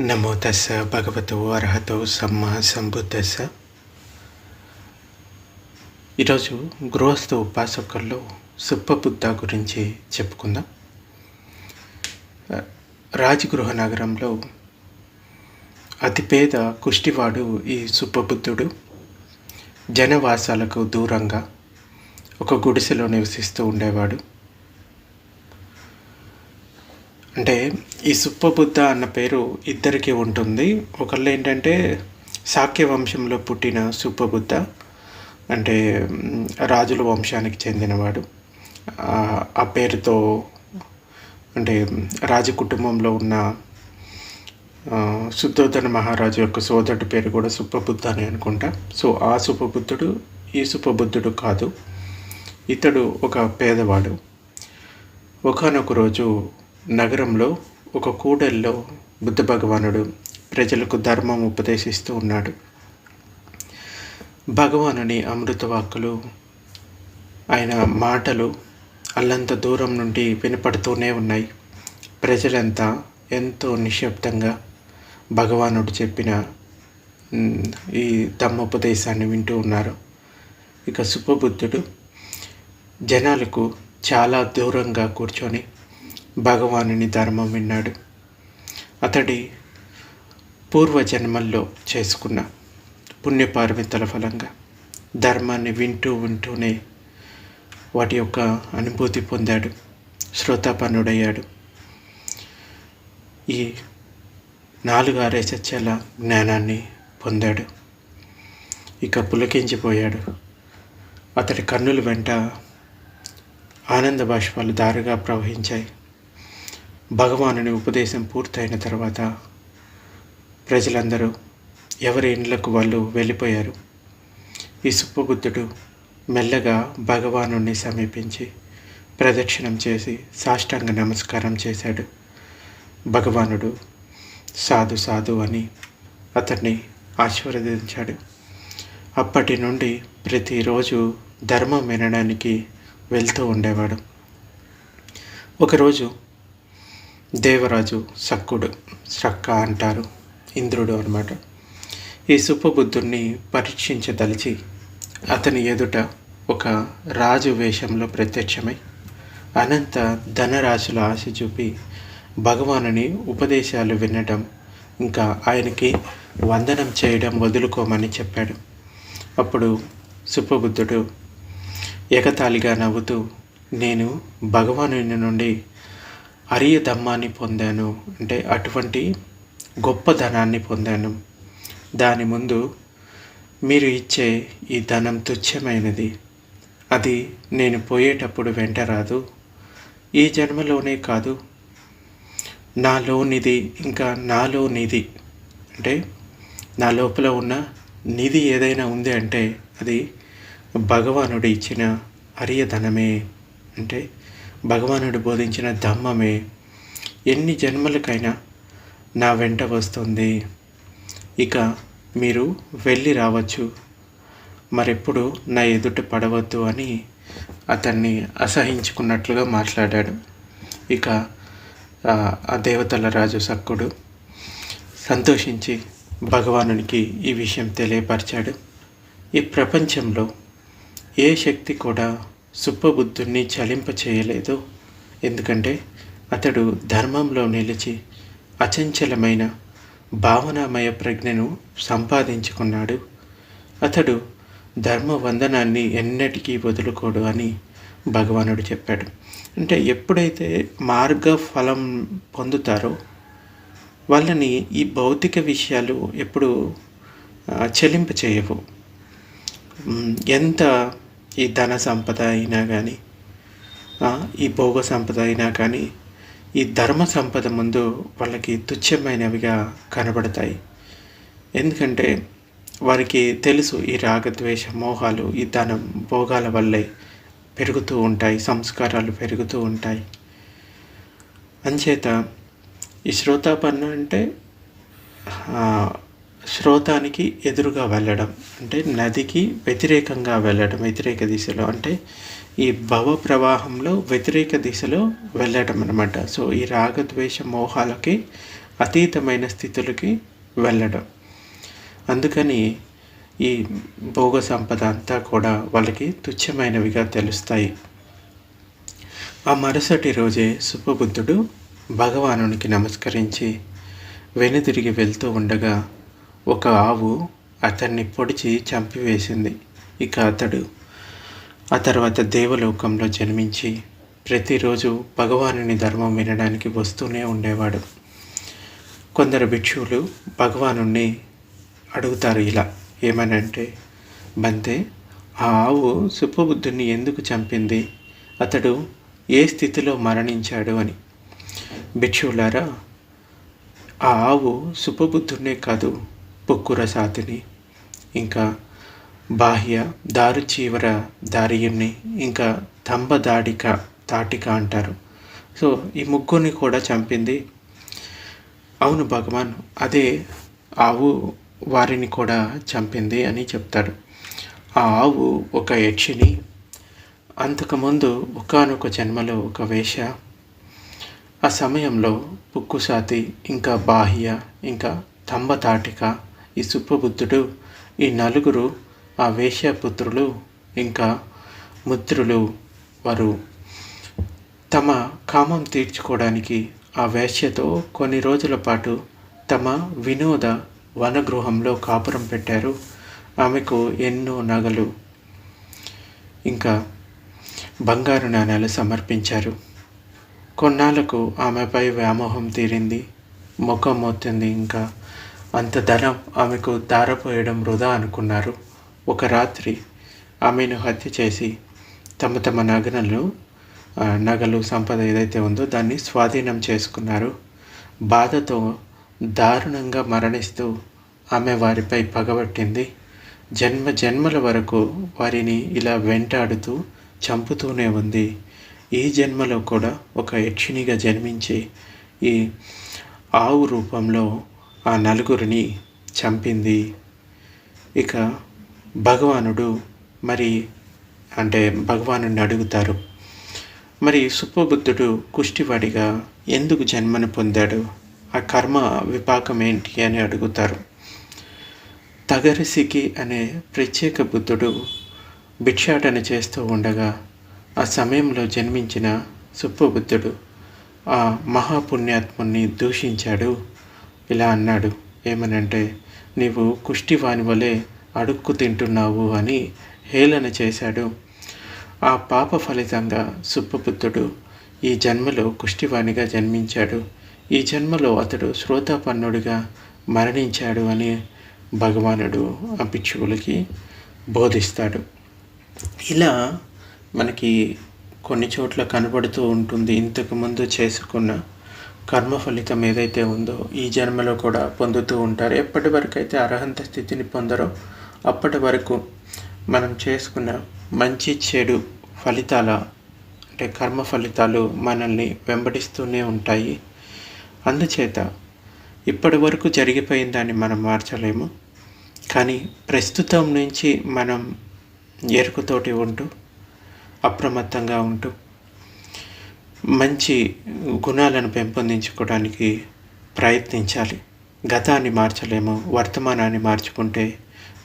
నమో తస్స భగవతో అర్హతో సమ్మ సంబుద్ధస్స ఈరోజు గృహస్థ ఉపాసకుల్లో సుప్పబుద్ధ గురించి చెప్పుకుందాం. రాజగృహ నగరంలో అతిపేద కుష్టివాడు ఈ సుప్పబుద్ధుడు జనవాసాలకు దూరంగా ఒక గుడిసెలో నివసిస్తూ ఉండేవాడు. అంటే ఈ సుప్పబుద్ధ అన్న పేరు ఇద్దరికి ఉంటుంది. ఒకళ్ళు ఏంటంటే శాక్య వంశంలో పుట్టిన సుప్పబుద్ధ అంటే రాజుల వంశానికి చెందినవాడు. ఆ, పేరుతో అంటే రాజ కుటుంబంలో ఉన్న శుద్ధోధన మహారాజు యొక్క సోదరుడి పేరు కూడా సుప్పబుద్ధ అని అనుకుంటా. సో ఆ సుప్పబుద్ధుడు ఈ సుప్పబుద్ధుడు కాదు. ఇతడు ఒక పేదవాడు. ఒకనొక రోజు నగరంలో ఒక కూడల్లో బుద్ధ భగవానుడు ప్రజలకు ధర్మం ఉపదేశిస్తూ ఉన్నాడు. భగవానుని అమృత వాక్కులు ఆయన మాటలు అల్లంత దూరం నుండి వినపడుతూనే ఉన్నాయి. ప్రజలంతా ఎంతో నిశ్శబ్దంగా భగవానుడు చెప్పిన ఈ ఈ ధమ్మోపదేశాన్ని వింటూ ఉన్నారు. ఇక సుపబుద్ధుడు జనాలకు చాలా దూరంగా కూర్చొని భగవానుని ధర్మం విన్నాడు. అతడి పూర్వజన్మల్లో చేసుకున్న పుణ్యపారమితల ఫలంగా ధర్మాన్ని వింటూ వింటూనే వాటి యొక్క అనుభూతి పొందాడు. శ్రోతాపన్నుడయ్యాడు. ఈ నాలుగు ఆరే సత్యాల జ్ఞానాన్ని పొందాడు. ఇక పులకించిపోయాడు. అతడి కన్నుల వెంట ఆనంద బాష్పాలు దారుగా ప్రవహించాయి. భగవానుని ఉపదేశం పూర్తయిన తర్వాత ప్రజలందరూ ఎవరి ఇండ్లకు వాళ్ళు వెళ్ళిపోయారు? ఈ సుప్పబుద్ధుడు మెల్లగా భగవానుని సమీపించి ప్రదక్షిణం చేసి సాష్టాంగ నమస్కారం చేశాడు. భగవానుడు సాధు సాధు అని అతన్ని ఆశీర్వదించాడు. అప్పటి నుండి ప్రతిరోజు ధర్మం వినడానికి వెళ్తూ ఉండేవాడు. ఒకరోజు దేవరాజు సక్కుడు సక్క అంటారు ఇంద్రుడు అనమాట ఈ సుప్పబుద్ధుణ్ణి పరీక్షించదలిచి అతని ఎదుట ఒక రాజు వేషంలో ప్రత్యక్షమై అనంత ధనరాశుల ఆశ చూపి భగవానుని ఉపదేశాలు వినడం ఇంకా ఆయనకి వందనం చేయడం వదులుకోమని చెప్పాడు. అప్పుడు సుప్పబుద్ధుడు ఎగతాళిగా నవ్వుతూ నేను భగవానుని నుండి అరియ ధమ్మాన్ని పొందాను. అంటే అటువంటి గొప్ప ధనాన్ని పొందాను. దాని ముందు మీరు ఇచ్చే ఈ ధనం తుచ్చమైనది. అది నేను పోయేటప్పుడు వెంట రాదు. ఈ జన్మలోనే కాదు. నాలోనిది ఇంకా నాలో నిధి. అంటే నా లోపల ఉన్న నిధి ఏదైనా ఉంది అంటే అది భగవానుడు ఇచ్చిన అరియ ధనమే. అంటే భగవానుడు బోధించిన ధమ్మమే ఎన్ని జన్మలకైనా నా వెంట వస్తుంది. ఇక మీరు వెళ్ళి రావచ్చు. మరెప్పుడు నా ఎదుట పడవద్దు అని అతన్ని అసహించుకున్నట్లుగా మాట్లాడాడు. ఇక ఆ దేవతల రాజు సక్కుడు సంతోషించి భగవానునికి ఈ విషయం తెలియపరిచాడు. ఈ ప్రపంచంలో ఏ శక్తి కూడా సుప్పబుద్ధుణ్ణి చలింపచేయలేదు. ఎందుకంటే అతడు ధర్మంలో నిలిచి అచంచలమైన భావనామయ ప్రజ్ఞను సంపాదించుకున్నాడు. అతడు ధర్మ వందనాన్ని ఎన్నటికీ వదులుకోడు అని భగవానుడు చెప్పాడు. అంటే ఎప్పుడైతే మార్గ ఫలం పొందుతారో వాళ్ళని ఈ భౌతిక విషయాలు ఎప్పుడు ఆ, చెలింప చేయవు ఎంత ఈ ధన సంపద అయినా కానీ ఈ భోగ సంపద అయినా కానీ ఈ ధర్మ సంపద ముందు వాళ్ళకి తుచ్చమైనవిగా కనబడతాయి. ఎందుకంటే వారికి తెలుసు ఈ రాగద్వేష మోహాలు ఈ ధనం భోగాల వల్లే పెరుగుతూ ఉంటాయి సంస్కారాలు పెరుగుతూ ఉంటాయి. అంచేత ఈ శ్రోతాపన్న అంటే శ్రోతానికి ఎదురుగా వెళ్ళడం అంటే నదికి వ్యతిరేకంగా వెళ్ళడం వ్యతిరేక దిశలో అంటే ఈ భవ ప్రవాహంలో వ్యతిరేక దిశలో వెళ్ళడం అనమాట సో ఈ రాగద్వేష మోహాలకి అతీతమైన స్థితులకి వెళ్ళడం. అందుకని ఈ భోగ సంపద అంతా కూడా వాళ్ళకి తుచ్చమైనవిగా తెలుస్తాయి. ఆ మరుసటి రోజే సుబ్బబుద్ధుడు భగవానునికి నమస్కరించి వెనుదిరిగి వెళ్తూ ఉండగా ఒక ఆవు అతన్ని పొడిచి చంపివేసింది. ఇక అతడు ఆ తర్వాత దేవలోకంలో జన్మించి ప్రతిరోజు భగవానుని ధర్మం వినడానికి వస్తూనే ఉండేవాడు. కొందరు భిక్షువులు భగవాను అడుగుతారు ఇలా ఏమనంటే బంతే ఆ ఆవు సుబ్బబుద్ధుని ఎందుకు చంపింది? అతడు ఏ స్థితిలో మరణించాడు? అని. భిక్షువులారా ఆ ఆవు సుబ్బబుద్ధునే కాదు పొక్కుర సాతిని ఇంకా బాహ్య దారు చీవర దారియుణ్ణి ఇంకా తంబ దాడిక తాటిక అంటారు. సో ఈ ముగ్గురిని కూడా చంపింది. అవును భగవాన్ అదే ఆవు వారిని కూడా చంపింది అని చెప్తాడు ఆ ఆవు ఒక యక్షిని అంతకుముందు ఒకనొక జన్మలో ఒక వేష ఆ సమయంలో పుక్కుసాతి ఇంకా బాహ్య ఇంకా తంబతాటిక ఈ సుప్పబుద్ధుడు ఈ నలుగురు ఆ వేశ్యాపుత్రులు ఇంకా ముద్రులు వారు తమ కామం తీర్చుకోవడానికి ఆ వేశ్యతో కొన్ని రోజుల పాటు తమ వినోద వనగృహంలో కాపురం పెట్టారు. ఆమెకు ఎన్నో నగలు ఇంకా బంగారు నాణాలు సమర్పించారు. కొన్నాళ్ళకు ఆమెపై వ్యామోహం తీరింది ముఖం మోతుంది ఇంకా అంత ధనం ఆమెకు దారపోయడం వృధా అనుకున్నారు. ఒక రాత్రి ఆమెను హత్య చేసి తమ తమ నగలను నగలు సంపద ఏదైతే ఉందో దాన్ని స్వాధీనం చేసుకున్నారు. బాధతో దారుణంగా మరణిస్తూ ఆమె వారిపై పగబట్టింది జన్మ జన్మల వరకు వారిని ఇలా వెంటాడుతూ చంపుతూనే ఉంది. ఈ జన్మలో కూడా ఒక యక్షినిగా జన్మించి ఈ ఆవు రూపంలో ఆ నలుగురిని చంపింది. ఇక భగవానుడు మరి అంటే భగవానుడిని అడుగుతారు. మరి సుప్పబుద్ధుడు కుష్టివాడిగా ఎందుకు జన్మను పొందాడు? ఆ కర్మ విపాకం ఏంటి అని అడుగుతారు. తగరిసికి అనే ప్రత్యేక బుద్ధుడు భిక్షాటన చేస్తూ ఉండగా ఆ సమయంలో జన్మించిన సుప్పబుద్ధుడు ఆ మహాపుణ్యాత్ముని దూషించాడు. ఇలా అన్నాడు. ఏమనంటే నీవు కుష్టివాని వలె అడుక్కు తింటున్నావు అని హేళన చేశాడు. ఆ పాప ఫలితంగా సుబ్బబుద్ధుడు ఈ జన్మలో కుష్టివాణిగా జన్మించాడు. ఈ జన్మలో అతడు శ్రోతాపన్నుడిగా మరణించాడు అని భగవానుడు ఆ భిక్షువులకి బోధిస్తాడు. ఇలా మనకి కొన్ని చోట్ల కనబడుతూ ఉంటుంది. ఇంతకుముందు చేసుకున్న కర్మ ఫలితం ఏదైతే ఉందో ఈ జన్మలో కూడా పొందుతూ ఉంటారు. ఎప్పటి వరకు అయితే అర్హంత స్థితిని పొందరో అప్పటి వరకు మనం చేసుకున్న మంచి చెడు ఫలితాల అంటే కర్మ ఫలితాలు మనల్ని వెంబడిస్తూనే ఉంటాయి. అందుచేత ఇప్పటి వరకు జరిగిపోయిన దాన్ని మనం మార్చలేము. కానీ ప్రస్తుతం నుంచి మనం ఎరుకుతోటి ఉంటూ అప్రమత్తంగా ఉంటూ మంచి గుణాలను పెంపొందించుకోవడానికి ప్రయత్నించాలి. గతాన్ని మార్చలేము వర్తమానాన్ని మార్చుకుంటే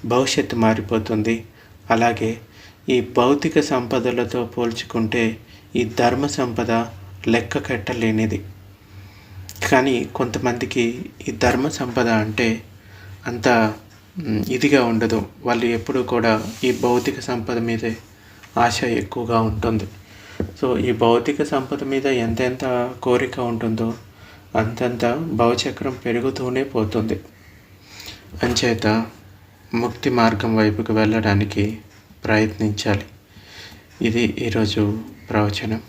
భవిష్యత్తు మారిపోతుంది. అలాగే ఈ భౌతిక సంపదలతో పోల్చుకుంటే ఈ ధర్మ సంపద లెక్క కట్టలేనిది. కానీ కొంతమందికి ఈ ధర్మ సంపద అంటే అంత ఇదిగా ఉండదు. వాళ్ళు ఎప్పుడూ కూడా ఈ భౌతిక సంపద మీదే ఆశ ఎక్కువగా ఉంటుంది. సో ఈ భౌతిక సంపద మీద ఎంతెంత కోరిక ఉంటుందో అంతంత భవచక్రం పెరుగుతూనే పోతుంది. అంచేత ముక్తి మార్గం వైపుకు వెళ్ళడానికి ప్రయత్నించాలి. ఇది ఈరోజు ప్రవచనం.